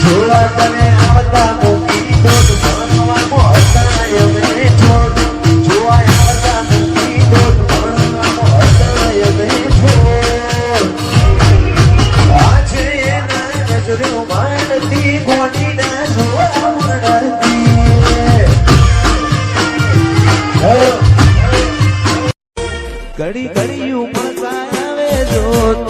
જોવા તને આવ जो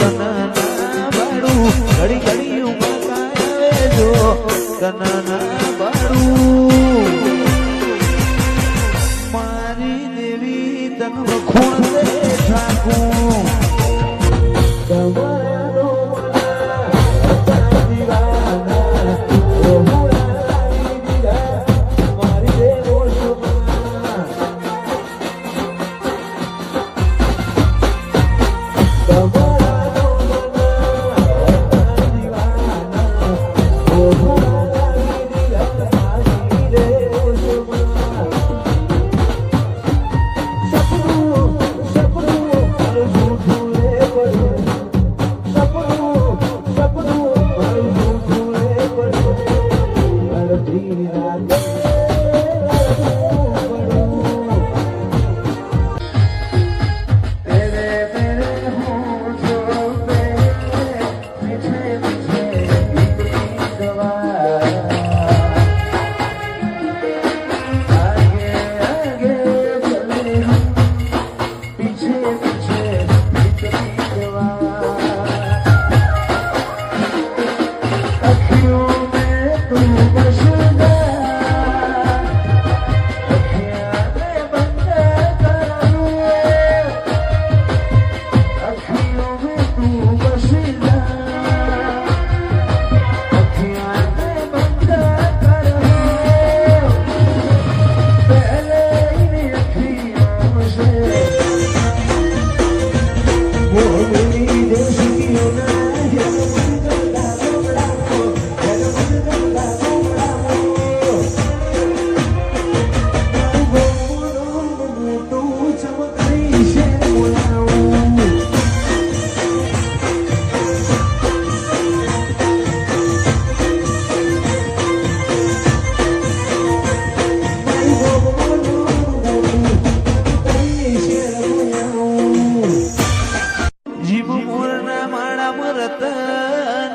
રામ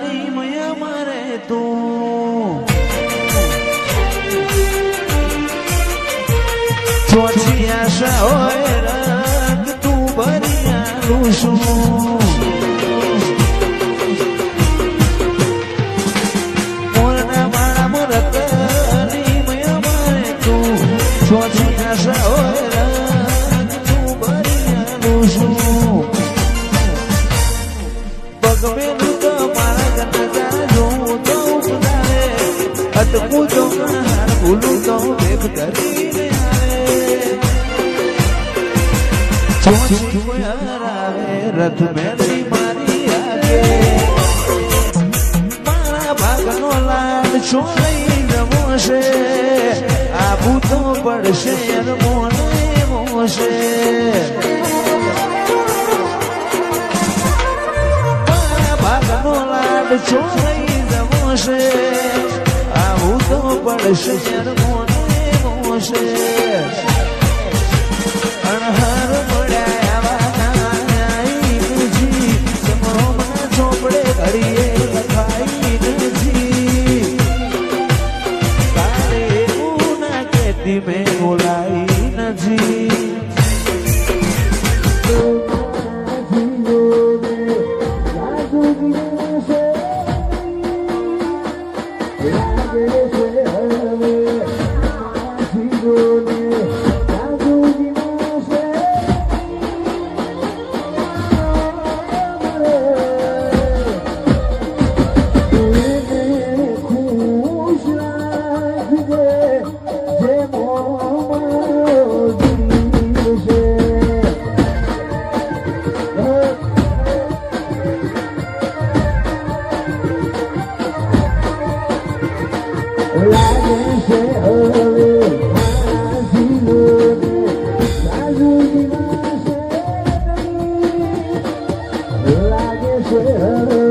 નિમય મરે મારે તું. ચોછી આશા હોય રંગ તું ભરી આલું છું ભૂલું ગાઉં દેવ ધરીને આવે રથ ભાગનો લાડ છોડી નમોશે આવું તો પડશે મોને મોશે મારા ભાગનો લાડ છોડી નમોશે પડશે મોનું એવું છે Like Yeah.